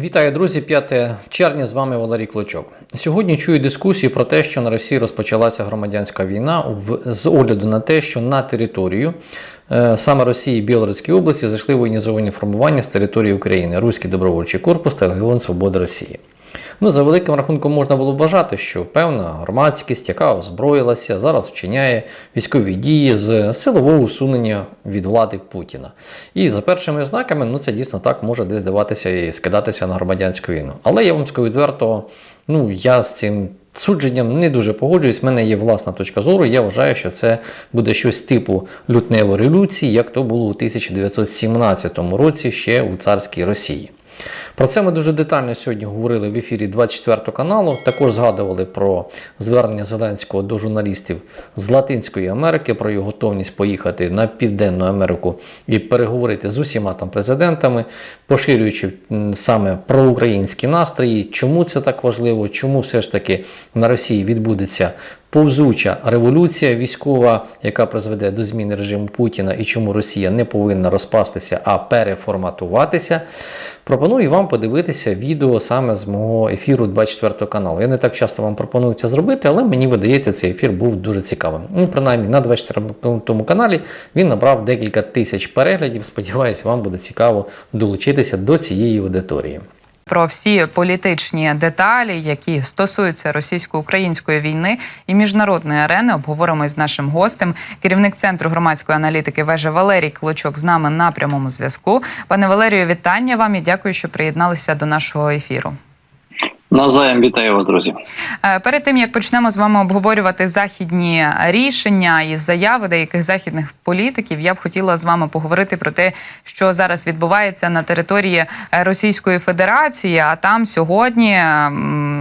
Вітаю, друзі! 5 червня з вами Валерій Клочок. Сьогодні чую дискусії про те, що на Росії розпочалася громадянська війна з огляду на те, що на територію е, саме Росії і Білоруської області зайшли воєнізовані формування з території України, Руський добровольчий корпус та Легіон Свободи Росії. Ну, за великим рахунком можна було вважати, що певна громадськість, яка озброїлася, зараз вчиняє військові дії з силового усунення від влади Путіна. І за першими ознаками, ну це дійсно так може десь здаватися і скидатися на громадянську війну. Але я вам скажу відверто, ну я з цим. Судженням не дуже погоджуюсь, в мене є власна точка зору. Я вважаю, що це буде щось типу лютневої революції, як то було у 1917 році ще у царській Росії. Про це ми дуже детально сьогодні говорили в ефірі 24 каналу. Також згадували про звернення Зеленського до журналістів з Латинської Америки, про його готовність поїхати на Південну Америку і переговорити з усіма там президентами, поширюючи саме проукраїнські настрої. Чому це так важливо? Чому все ж таки на Росії відбудеться повзуча революція військова, яка призведе до зміни режиму Путіна, і чому Росія не повинна розпастися, а переформатуватися. Пропоную вам подивитися відео саме з мого ефіру 24 каналу. Я не так часто вам пропоную це зробити, але мені видається, цей ефір був дуже цікавим. Ну, принаймні, на 24 каналі він набрав декілька тисяч переглядів. Сподіваюся, вам буде цікаво долучитися до цієї аудиторії. Про всі політичні деталі, які стосуються російсько-української війни і міжнародної арени, обговоримо із нашим гостем. Керівник центру громадської аналітики вежа Валерій Клочок з нами на прямому зв'язку. Пане Валерію, вітання вам і дякую, що приєдналися до нашого ефіру. Навзаєм вітаю вас, друзі. Е, Перед тим як почнемо з вами обговорювати західні рішення і заяви деяких західних політиків, я б хотіла з вами поговорити про те, що зараз відбувається на території Російської Федерації. А там сьогодні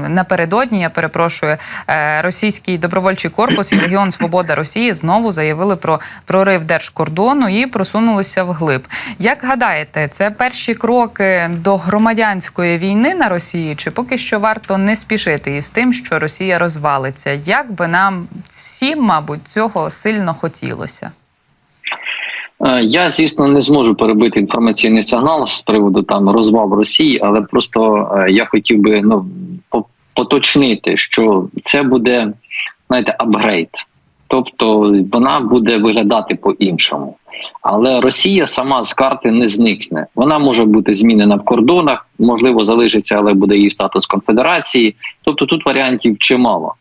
напередодні, я перепрошую, е, російський добровольчий корпус і Легіон Свобода Росії знову заявили про прорив держкордону і просунулися вглиб. Як гадаєте, це перші кроки до громадянської війни на Росії, чи поки що варто не спішити із тим, що Росія розвалиться? Як би нам всім, мабуть, цього сильно хотілося? Е, Я, звісно, не зможу перебити інформаційний сигнал з приводу там розвал Росії, але просто е, я хотів би ну поточнити, що це буде, знаєте, апгрейд. Тобто вона буде виглядати по-іншому. Але Росія сама з карти не зникне. Вона може бути змінена в кордонах, можливо, залишиться, але буде її статус конфедерації. Тобто тут варіантів чимало.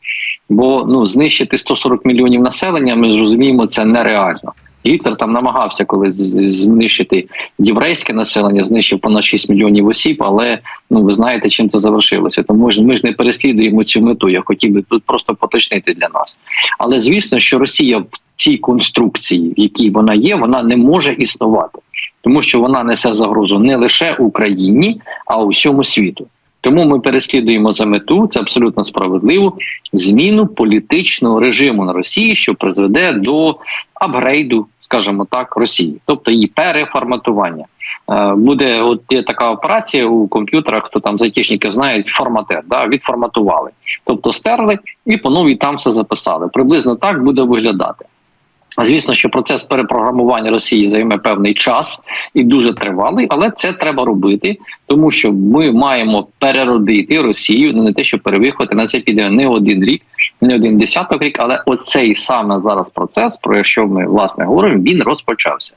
Бо ну знищити 140 мільйонів населення, ми зрозуміємо, це нереально. Гітлер там намагався колись знищити єврейське населення, знищив понад 6 мільйонів осіб, але ну ви знаєте, чим це завершилося. Тому ж ми ж не переслідуємо цю мету. Я хотів би тут просто поточнити для нас. Але звісно, що Росія в цій конструкції, в якій вона є, вона не може існувати, тому що вона несе загрозу не лише Україні, а усьому світу. Тому ми переслідуємо за мету, це абсолютно справедливо, зміну політичного режиму на Росії, що призведе до апгрейду, скажімо так, Росії, тобто її переформатування. Е, Буде от є така операція у комп'ютерах, хто там з айтішників знають, форматер, да, відформатували, тобто стерли і по новій там все записали. Приблизно так буде виглядати. Звісно, що процес перепрограмування Росії займе певний час і дуже тривалий, але це треба робити, тому що ми маємо переродити Росію не те, що перевиховати на це піде не один рік, не один десяток рік, але оцей саме зараз процес, про що ми власне говоримо, він розпочався.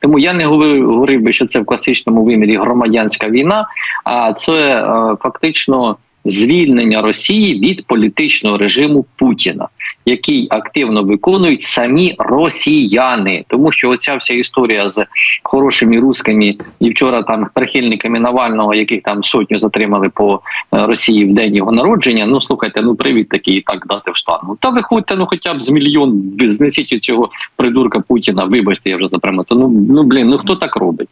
Тому я не говорив, говорив би, що це в класичному вимірі громадянська війна, а це е, фактично звільнення Росії від політичного режиму Путіна, який активно виконують самі росіяни, тому що оця вся історія з хорошими русскими і вчора там прихильниками Навального, яких там сотню затримали по е, Росії в день його народження. Ну слухайте, ну привіт такий так дати в штангу. Та виходьте, ну хоча б з мільйон знесіть цього придурка Путіна. Вибачте, я вже запрямити. Ну ну блін, ну хто так робить?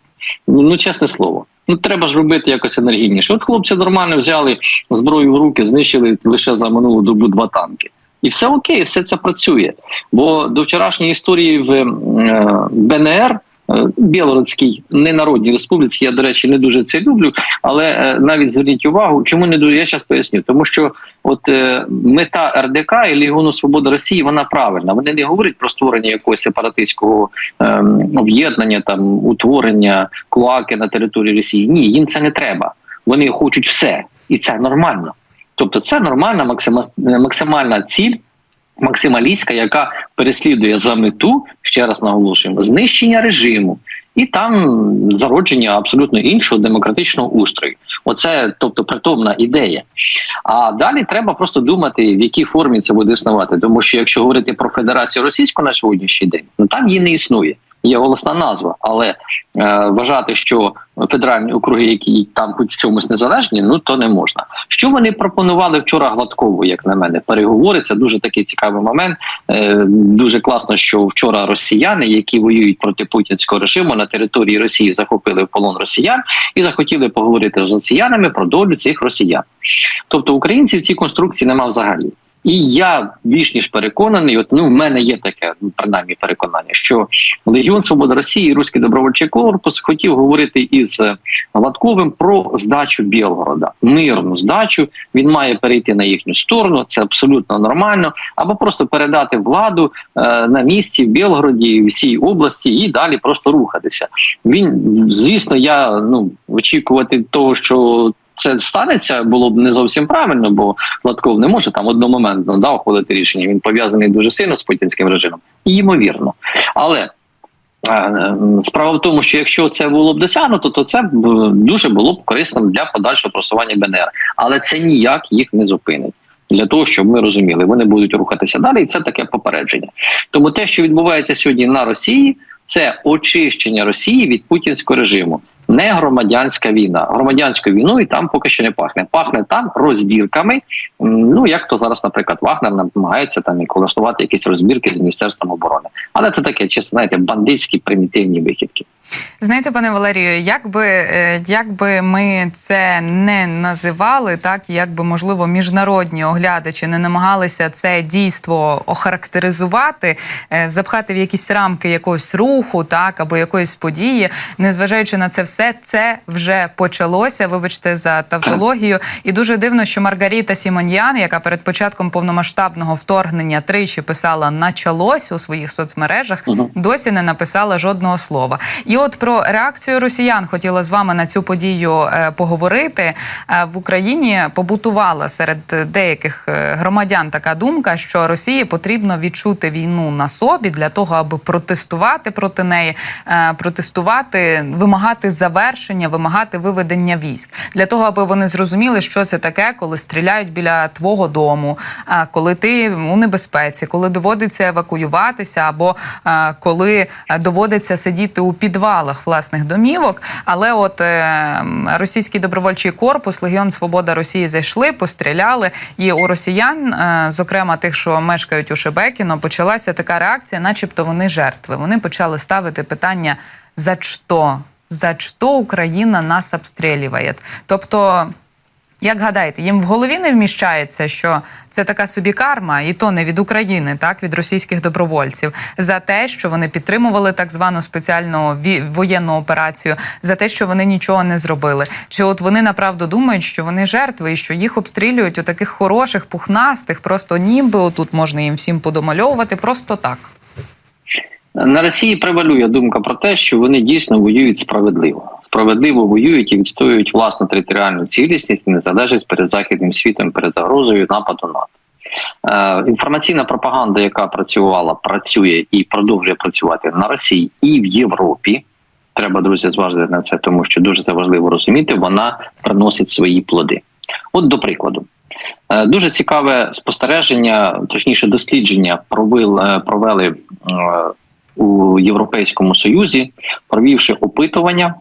Ну, ну чесне слово. Ну треба ж робити якось енергійніше. От хлопці нормально взяли зброю в руки, знищили лише за минулу добу два танки. І все окей, все це працює. Бо до вчорашньої історії в е, БНР е, Білородській ненародній республіці. Я, до речі, не дуже це люблю, але е, навіть зверніть увагу, чому не дуже я зараз поясню. Тому що от е, мета РДК і Лігону Свобода Росії вона правильна. Вони не говорять про створення якогось сепаратистського ем, об'єднання, там утворення клоаки на території Росії. Ні, їм це не треба. Вони хочуть все, і це нормально. Тобто, це нормальна максима- максимальна ціль, максималістська, яка переслідує за мету, ще раз наголошуємо, знищення режиму і там зародження абсолютно іншого демократичного устрою. Оце, тобто, притомна ідея. А далі треба просто думати, в якій формі це буде існувати. Тому що якщо говорити про Федерацію Російську на сьогоднішній день, ну там її не існує. Є голосна назва, але е, вважати, що федеральні округи, які там хоч в чомусь незалежні, ну то не можна. Що вони пропонували вчора Гладкову, як на мене, переговори. Це дуже такий цікавий момент. Е, дуже класно, що вчора росіяни, які воюють проти путінського режиму на території Росії, захопили в полон росіян і захотіли поговорити з росіянами про долю цих росіян. Тобто українців цій конструкції нема взагалі. І я більш ніж переконаний, от ну в мене є таке ну, принаймні переконання, що Легіон Свобода Росії, і Руський добровольчий корпус хотів говорити із е, Гладковим про здачу Білгорода, мирну здачу. Він має перейти на їхню сторону. Це абсолютно нормально, або просто передати владу е, на місці в Білгороді, в всій області, і далі просто рухатися. Він звісно, я ну очікувати того, що це станеться, було б не зовсім правильно, бо Гладков не може там одномоментно да, ухвалити рішення. Він пов'язаний дуже сильно з путінським режимом, і ймовірно. Але е, справа в тому, що якщо це було б досягнуто, то це б дуже було б корисним для подальшого просування БНР. Але це ніяк їх не зупинить. Для того щоб ми розуміли, вони будуть рухатися далі, і це таке попередження. Тому те, що відбувається сьогодні на Росії, це очищення Росії від путінського режиму. Не громадянська війна. Громадянською війною там поки що не пахне. Пахне там розбірками. Ну як то зараз, наприклад, Вагнер намагається там і влаштувати якісь розбірки з міністерством оборони. Але це таке, чисто знаєте, бандитські примітивні вихідки. Знаєте, пане Валерію, як би, е, як би ми це не називали, так як би можливо міжнародні оглядачі не намагалися це дійство охарактеризувати, е, запхати в якісь рамки якогось руху, так або якоїсь події, незважаючи на це все, це вже почалося. Вибачте за тавтологію. І дуже дивно, що Маргаріта Сімоньян, яка перед початком повномасштабного вторгнення тричі писала началось у своїх соцмережах, досі не написала жодного слова. І от про реакцію росіян хотіла з вами на цю подію е, поговорити. Е, в Україні побутувала серед деяких е, громадян така думка, що Росії потрібно відчути війну на собі для того, аби протестувати проти неї, протестувати, вимагати завершення, вимагати виведення військ для того, аби вони зрозуміли, що це таке, коли стріляють біля твого дому, коли ти у небезпеці, коли доводиться евакуюватися, або коли доводиться сидіти у підвалах власних домівок. Але от е, російський добровольчий корпус, Легіон Свобода Росії зайшли, постріляли. І у росіян, е, зокрема тих, що мешкають у Шебекіно, почалася така реакція, начебто вони жертви. Вони почали ставити питання за що? За що Україна нас обстрілює? Тобто. Як гадаєте, їм в голові не вміщається, що це така собі карма, і то не від України, так від російських добровольців, за те, що вони підтримували так звану спеціальну воєнну операцію, за те, що вони нічого не зробили. Чи от вони направду думають, що вони жертви, і що їх обстрілюють у таких хороших, пухнастих, просто ніби отут можна їм всім подомальовувати, просто так. На Росії превалює думка про те, що вони дійсно воюють справедливо. Справедливо воюють і відстоюють власну територіальну цілісність і незалежність перед західним світом, перед загрозою нападу НАТО. Е, інформаційна пропаганда, яка працювала, працює і продовжує працювати на Росії і в Європі. Треба, друзі, зважити на це, тому що дуже це важливо розуміти. Вона приносить свої плоди. От до прикладу, Е, дуже цікаве спостереження, точніше, дослідження провели, е, провели у Європейському Союзі, провівши опитування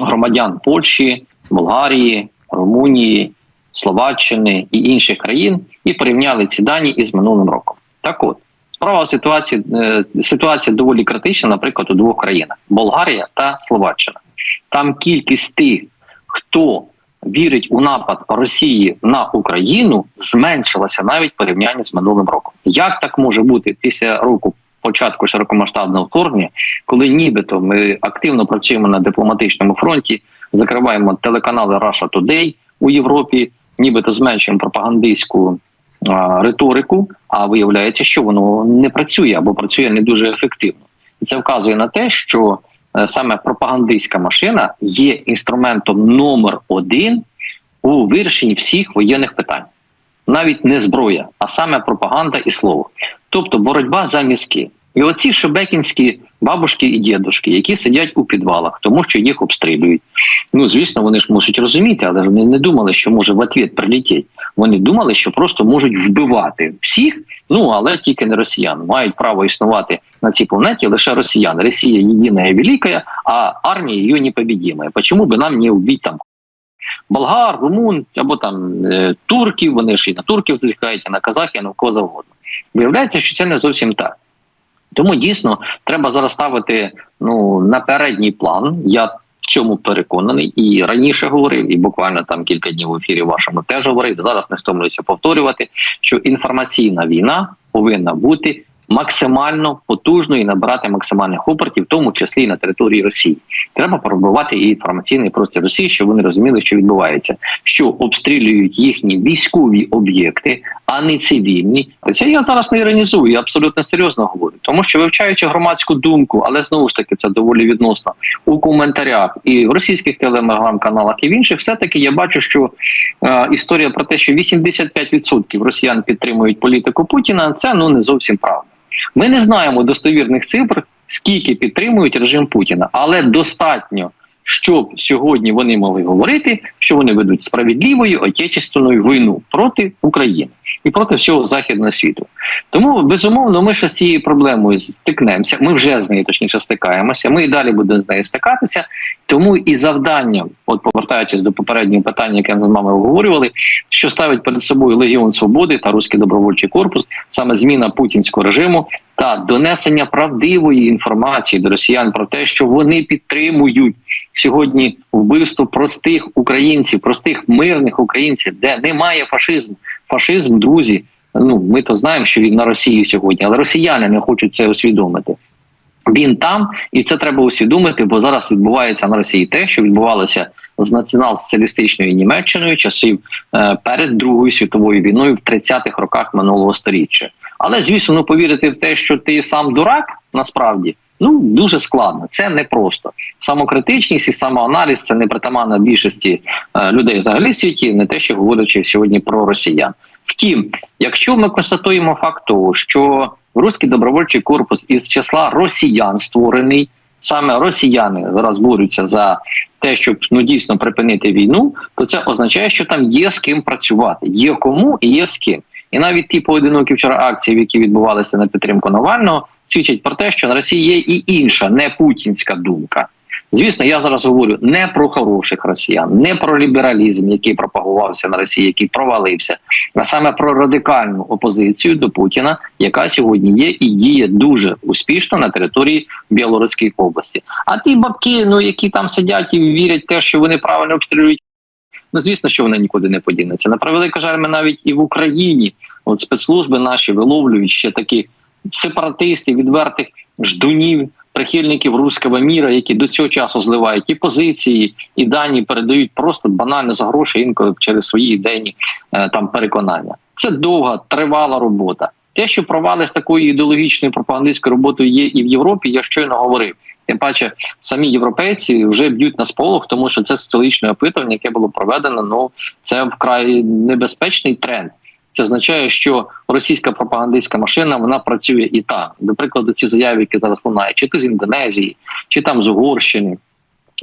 громадян Польщі, Болгарії, Румунії, Словаччини і інших країн, і порівняли ці дані із минулим роком. Так от. Справа ситуації е, ситуація доволі критична, наприклад, у двох країнах: Болгарія та Словаччина. Там кількість тих, хто вірить у напад Росії на Україну, зменшилася навіть в порівнянні з минулим роком. Як так може бути після року початку широкомасштабного вторгнення, коли нібито ми активно працюємо на дипломатичному фронті, закриваємо телеканали Russia Today у Європі, нібито зменшуємо пропагандистську а, риторику, а виявляється, що воно не працює або працює не дуже ефективно. І це вказує на те, що е, саме пропагандистська машина є інструментом номер один у вирішенні всіх воєнних питань. Навіть не зброя, а саме пропаганда і слово. Тобто боротьба за мізки. І оці шебекінські бабушки і дідушки, які сидять у підвалах, тому що їх обстрілюють. Ну звісно, вони ж мусять розуміти, але вони не думали, що може в ответ прилетіти. Вони думали, що просто можуть вбивати всіх, ну але тільки не росіян. Мають право існувати на цій планеті лише росіяни. Росія єдина і велика, а армія її непобідима. Чому би нам не вбити там болгар, румун або там е, турків? Вони ж і на турків зазіхають, і на казахів, і на кого завгодно. Виявляється, що це не зовсім так. Тому дійсно треба зараз ставити ну на передній план. Я в цьому переконаний і раніше говорив, і буквально там кілька днів в ефірі вашому теж говорив. Зараз не стомлюся повторювати, що інформаційна війна повинна бути максимально потужною і набирати максимальних обертів, в тому числі і на території Росії. Треба пробувати і інформаційний простір Росії, щоб вони розуміли, що відбувається, що обстрілюють їхні військові об'єкти, а не цивільні. Це я зараз не іронізую, я абсолютно серйозно говорю, тому що вивчаючи громадську думку, але знову ж таки це доволі відносно у коментарях і в російських телеграм-каналах, і в інших, все таки я бачу, що е, історія про те, що 85% росіян підтримують політику Путіна, це ну не зовсім правда. Ми не знаємо достовірних цифр, скільки підтримують режим Путіна, але достатньо, щоб сьогодні вони могли говорити, що вони ведуть справедливою отечественною війну проти України і проти всього західного світу. Тому безумовно, ми ще з цією проблемою стикнемося. Ми вже з нею точніше стикаємося. Ми і далі будемо з нею стикатися. Тому і завдання, от повертаючись до попереднього питання, яке ми з вами обговорювали, що ставить перед собою Легіон Свободи та Руський добровольчий корпус, саме зміна путінського режиму та донесення правдивої інформації до росіян про те, що вони підтримують сьогодні вбивство простих українців, простих мирних українців, де немає фашизму. Фашизм, друзі. Ну ми то знаємо, що він на Росії сьогодні, але росіяни не хочуть це усвідомити. Він там, і це треба усвідомити, бо зараз відбувається на Росії те, що відбувалося з націонал-соціалістичною Німеччиною часів е, перед Другою світовою війною в 30-х роках минулого століття. Але звісно, ну повірити в те, що ти сам дурак, насправді ну дуже складно. Це непросто. Самокритичність і самоаналіз це не притаманна більшості е, людей взагалі в світі, не те, що говорячи сьогодні про росіян. Втім, якщо ми констатуємо факт того, що Руський добровольчий корпус із числа росіян створений. Саме росіяни зараз борються за те, щоб ну дійсно припинити війну, то це означає, що там є з ким працювати, є кому і є з ким. І навіть ті поодинокі вчора акції, які відбувалися на підтримку Навального, свідчать про те, що на Росії є і інша не путінська думка. Звісно, я зараз говорю не про хороших росіян, не про лібералізм, який пропагувався на Росії, який провалився, а саме про радикальну опозицію до Путіна, яка сьогодні є і діє дуже успішно на території Білоруської області. А ті бабки, ну які там сидять і вірять те, що вони правильно обстрілюють. Ну, звісно, що вони нікуди не подінуться. На превеликий жаль, ми навіть і в Україні, от спецслужби наші виловлюють ще такі сепаратисти, відвертих ждунів, прихильників руського міра, які до цього часу зливають і позиції, і дані передають просто банально за гроші інколи через свої ідейні е, там переконання. Це довга тривала робота. Те, що провали з такою ідеологічною пропагандистською роботою є і в Європі, я щойно говорив. Тим паче, самі європейці вже б'ють на сполох, тому що це соціологічне опитування, яке було проведено. Ну це вкрай небезпечний тренд. Це означає, що російська пропагандистська машина вона працює і там. До прикладу, ці заяви, які зараз лунають, чи то з Індонезії, чи там з Угорщини.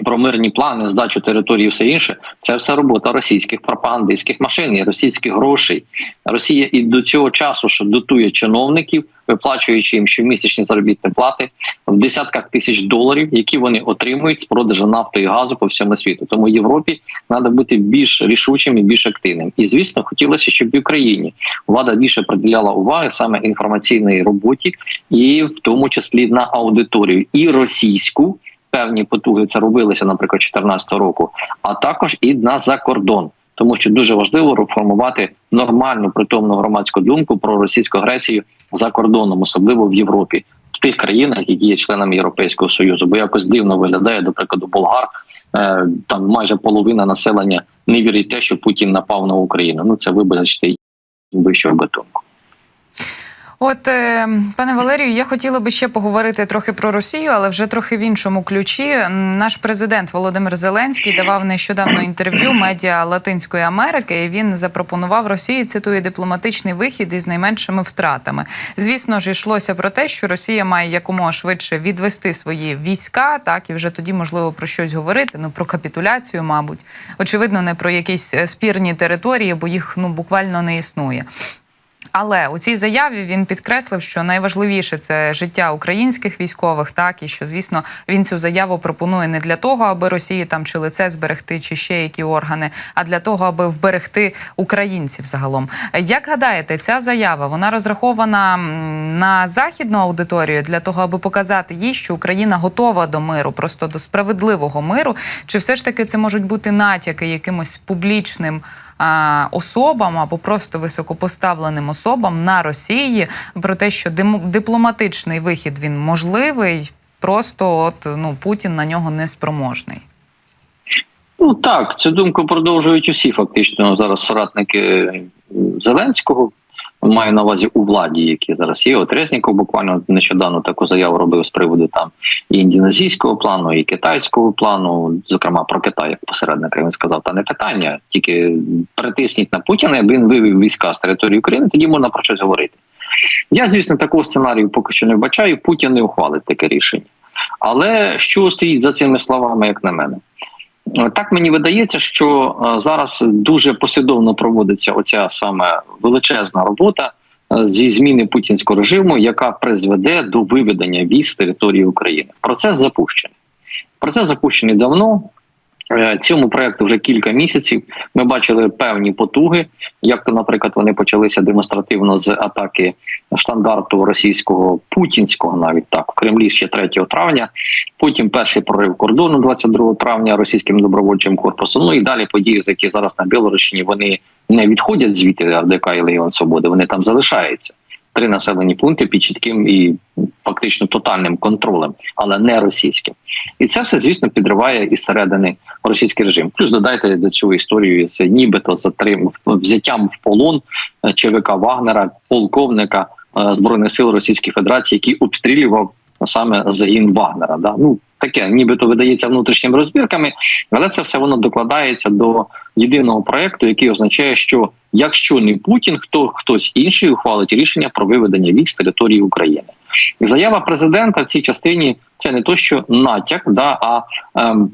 Про мирні плани, здачу території, все інше, це все робота російських пропагандистських машин, російських грошей. Росія і до цього часу що дотує чиновників, виплачуючи їм щомісячні заробітні плати в десятках тисяч доларів, які вони отримують з продажу нафти і газу по всьому світу. Тому Європі треба бути більш рішучим і більш активним. І звісно, хотілося, щоб в Україні влада більше приділяла уваги саме інформаційної роботі, і в тому числі на аудиторію і російську. Певні потуги це робилися, наприклад, 2014 року, а також і на закордон, тому що дуже важливо реформувати нормальну притомну громадську думку про російську агресію за кордоном, особливо в Європі, в тих країнах, які є членами Європейського союзу. Бо якось дивно виглядає, до прикладу, болгар. е, Там майже половина населення не вірить те, що Путін напав на Україну. Ну це вибачте вищого бетонку. От, е, пане Валерію, я хотіла би ще поговорити трохи про Росію, але вже трохи в іншому ключі. Наш президент Володимир Зеленський давав нещодавно інтерв'ю медіа Латинської Америки. і Він запропонував Росії цитую дипломатичний вихід із найменшими втратами. Звісно ж, йшлося про те, що Росія має якомога швидше відвести свої війська, так і вже тоді можливо про щось говорити. Ну про капітуляцію, мабуть, очевидно, не про якісь е, спірні території, бо їх ну буквально не існує. Але у цій заяві він підкреслив, що найважливіше це життя українських військових, так і що, звісно, він цю заяву пропонує не для того, аби Росії там чи лице зберегти, чи ще які органи, а для того, аби вберегти українців загалом. Як гадаєте, ця заява вона розрахована на західну аудиторію для того, аби показати їй, що Україна готова до миру, просто до справедливого миру, чи все ж таки це можуть бути натяки якимось публічним? Особам або просто високопоставленим особам на Росії про те, що дипломатичний вихід він можливий, просто от ну Путін на нього не спроможний. Ну так, цю думку продовжують усі фактично зараз соратники е, Зеленського. Маю на увазі у владі, які зараз є. От Резніков буквально нещодавно таку заяву робив з приводу там і індонезійського плану, і китайського плану, зокрема про Китай, як посередника він сказав, та не питання, тільки притисніть на Путіна, аби він вивів війська з території України, тоді можна про щось говорити. Я, звісно, такого сценарію поки що не вбачаю. Путін не ухвалить таке рішення. Але що стоїть за цими словами, як на мене? Так мені видається, що е, зараз дуже послідовно проводиться оця саме величезна робота е, зі зміни путінського режиму, яка призведе до виведення військ з території України. Процес запущений. Процес запущений давно. Е, Цьому проекту вже кілька місяців. Ми бачили певні потуги, як то, наприклад, вони почалися демонстративно з атаки штандарту російського путінського, навіть так в Кремлі ще 3 травня. Потім перший прорив кордону 22 травня російським добровольчим корпусом. Ну і далі події, з які зараз на Білорусі вони не відходять звідти РДК і Легіон Свободи. Вони там залишаються. Три населені пункти під чітким і фактично тотальним контролем, але не російським. І це все, звісно, підриває із середини російський режим. Плюс додайте до цього історію з нібито затрим взяттям в полон е, ЧВК Вагнера, полковника збройних сил Російської Федерації, який обстрілював саме загін Вагнера. Да? Ну таке, нібито видається внутрішніми розбірками, але це все воно докладається до єдиного проекту, який означає, що якщо не Путін, хто хтось інший ухвалить рішення про виведення військ з території України. Заява президента в цій частині це не то, що натяк, да, а ем,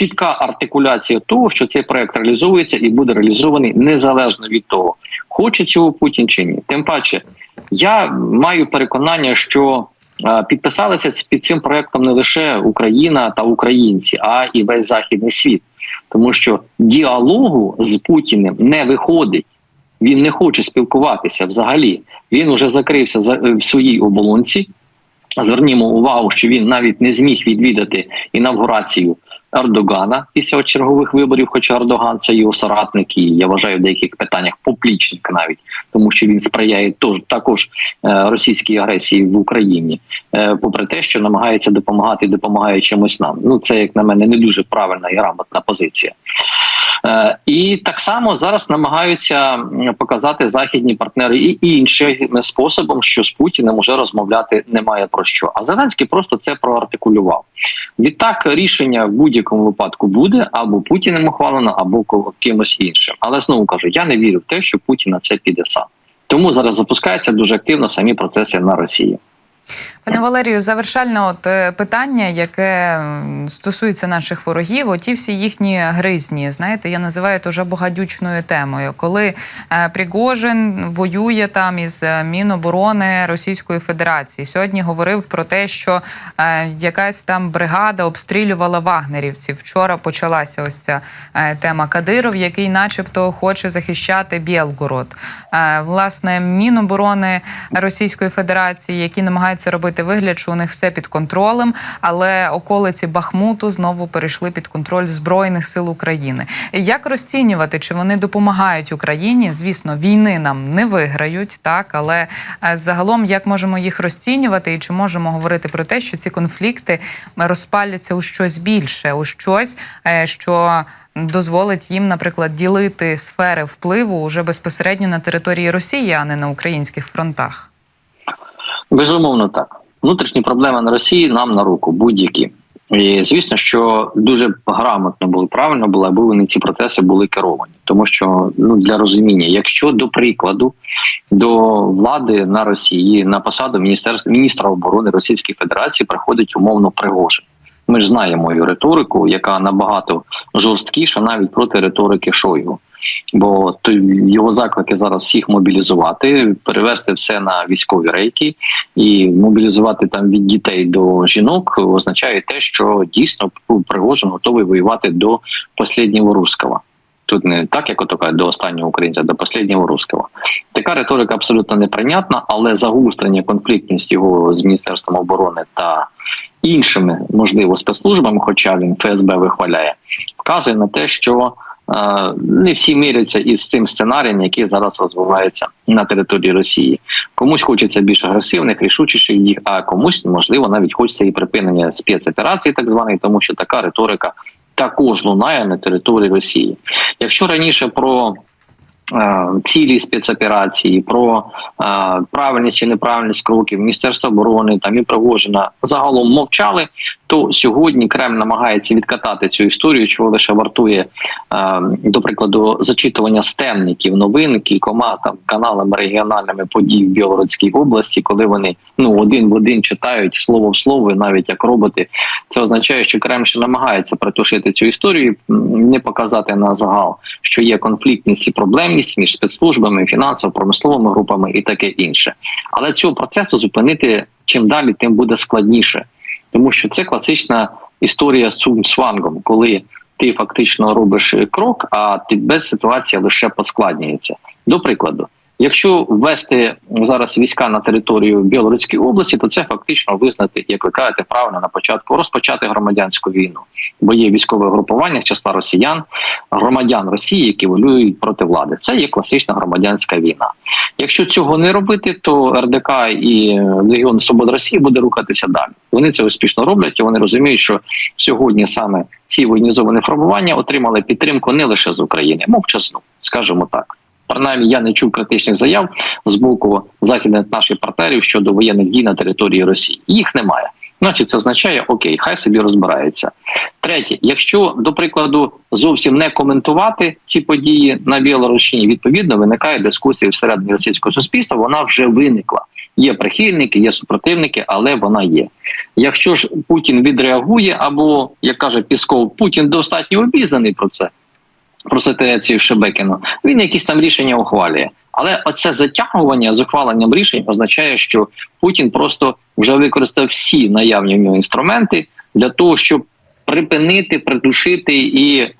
чітка артикуляція того, що цей проект реалізовується і буде реалізований незалежно від того, хоче цього Путін чи ні. Тим паче, я маю переконання, що е, підписалися під цим проектом не лише Україна та українці, а і весь західний світ, тому що діалогу з Путіним не виходить. Він не хоче спілкуватися взагалі. Він уже закрився за- е, в своїй оболонці. Звернімо увагу, що він навіть не зміг відвідати інавгурацію Ердогана після чергових виборів, хоча Ердоган це його соратник, і я вважаю в деяких питаннях поплічник навіть, тому що він сприяє також е, російській агресії в Україні, е, попри те, що намагається допомагати допомагаючи чимось нам. Ну це як на мене не дуже правильна і грамотна позиція. Е, І так само зараз намагаються показати західні партнери і іншим способом, що з Путіним уже розмовляти немає про що. А Зеленський просто це проартикулював. Відтак рішення в будь-якому випадку буде або Путіним ухвалено, або кимось іншим. Але знову кажу, я не вірю в те, що Путін на це піде сам. Тому зараз запускаються дуже активно самі процеси на Росії. Пане Валерію, завершальне от е, питання, яке стосується наших ворогів, оті всі їхні гризні. Знаєте, я називаю це вже багадючною темою. Коли е, Пригожин воює там із е, Міноборони Російської Федерації. Сьогодні говорив про те, що якась там бригада обстрілювала вагнерівців. Вчора почалася ось ця тема Кадиров, який, начебто, хоче захищати Білгород. Власне, Міноборони Російської Федерації, які намагаються робити вигляд, що у них все під контролем, але околиці Бахмуту знову перейшли під контроль Збройних сил України. Як розцінювати, чи вони допомагають Україні? Звісно, війни нам не виграють, так але е, загалом як можемо їх розцінювати, і чи можемо говорити про те, що ці конфлікти розпаляться у щось більше, у щось, е, що дозволить їм, наприклад, ділити сфери впливу уже безпосередньо на території Росії, а не на українських фронтах. Безумовно, так. Внутрішні проблеми на Росії нам на руку, будь-які. І звісно, що дуже грамотно було правильно було, аби вони ці процеси були керовані, тому що ну для розуміння, якщо до прикладу до влади на Росії на посаду міністерства міністра оборони Російської Федерації приходить умовно Пригожин. Ми ж знаємо його риторику, яка набагато жорсткіша навіть проти риторики Шойгу. Бо його заклики зараз всіх мобілізувати, перевести все на військові рейки і мобілізувати там від дітей до жінок означає те, що дійсно Пригожин готовий воювати до останнього русского. Тут не так, як ото до останнього українця, до останнього русского. Така риторика абсолютно неприйнятна, але загострення конфліктність його з міністерством оборони та іншими, можливо, спецслужбами, хоча він ФСБ вихваляє, вказує на те, що не всі миряться із тим сценарієм, який зараз розвивається на території Росії. Комусь хочеться більш агресивних, рішучіших дій, а комусь можливо навіть хочеться і припинення спецоперації, так званої, тому що така риторика також лунає на території Росії. Якщо раніше про цілі спецоперації, про е, правильність чи неправильність кроків. Міністерства оборони там і Пригожина загалом мовчали, то сьогодні Кремль намагається відкатати цю історію, чого лише вартує, е, до прикладу, зачитування стемників новин кількома там каналами регіональними подій в Білгородській області, коли вони ну один в один читають слово в слово, навіть як роботи. Це означає, що Кремль ще намагається притушити цю історію, не показати на загал, що є конфліктність і проблемність між спецслужбами, фінансово-промисловими групами і таке інше. Але цього процесу зупинити чим далі, тим буде складніше, тому що це класична історія з цим свангом, коли ти фактично робиш крок, а тебе ситуація лише поскладнюється. До прикладу. Якщо ввести зараз війська на територію Білоруської області, то це фактично визнати, як ви кажете, правильно на початку розпочати громадянську війну, бо є військове групування числа росіян, громадян Росії, які воюють проти влади. Це є класична громадянська війна. Якщо цього не робити, то РДК і Легіон Свободи Росії буде рухатися далі. Вони це успішно роблять, і вони розуміють, що сьогодні саме ці воєнізовані формування отримали підтримку не лише з України, мовчазну, скажімо так. Принаймні, я не чув критичних заяв з боку західних наших партнерів щодо воєнних дій на території Росії. Їх немає. Значить, це означає окей, хай собі розбирається. Третє, якщо до прикладу зовсім не коментувати ці події на Білорусі, відповідно виникає дискусія всередині російського суспільства. Вона вже виникла. Є прихильники, є супротивники, але вона є. Якщо ж Путін відреагує, або як каже Пісков, Путін достатньо обізнаний про це про ситуацію Шебекіну, він якісь там рішення ухвалює. Але оце затягування з ухваленням рішень означає, що Путін просто вже використав всі наявні в нього інструменти для того, щоб припинити, придушити і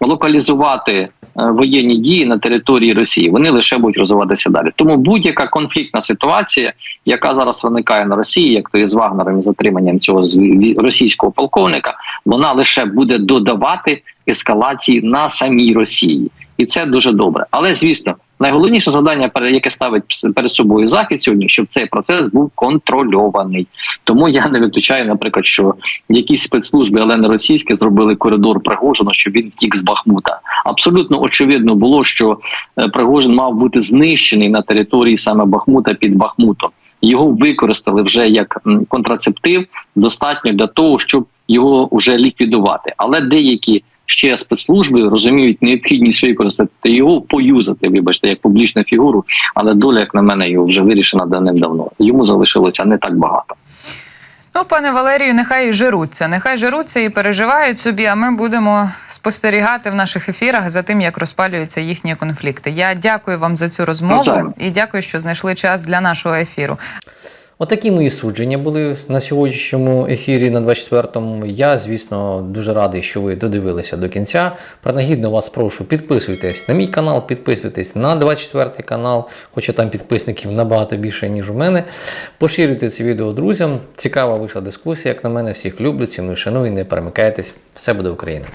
локалізувати е, воєнні дії на території Росії. Вони лише будуть розвиватися далі. Тому будь-яка конфліктна ситуація, яка зараз виникає на Росії, як то і з Вагнером і затриманням цього російського полковника, вона лише буде додавати ескалації на самій Росії, і це дуже добре. Але звісно, найголовніше завдання, яке ставить перед собою захід сьогодні, щоб цей процес був контрольований. Тому я не виключаю, наприклад, що якісь спецслужби, але не російські, зробили коридор Пригожина, щоб він втік з Бахмута. Абсолютно очевидно було, що е, Пригожин мав бути знищений на території саме Бахмута під Бахмутом. Його використали вже як контрацептив, достатньо для того, щоб його вже ліквідувати. Але деякі ще спецслужби розуміють необхідність використати його, поюзати, вибачте, як публічну фігуру. Але доля, як на мене, його вже вирішена давним-давно. Йому залишилося не так багато. Ну, пане Валерію, нехай жируться, нехай жируться і переживають собі. А ми будемо спостерігати в наших ефірах за тим, як розпалюються їхні конфлікти. Я дякую вам за цю розмову Навзаєм. і дякую, що знайшли час для нашого ефіру. Отакі мої судження були на сьогоднішньому ефірі на 24-му. Я, звісно, дуже радий, що ви додивилися до кінця. Принагідно вас прошу, підписуйтесь на мій канал, підписуйтесь на 24 канал, хоча там підписників набагато більше, ніж у мене. Поширюйте це відео друзям. Цікава вийшла дискусія, як на мене, всіх люблю, ціную, шаную, не перемикайтесь. Все буде Україна!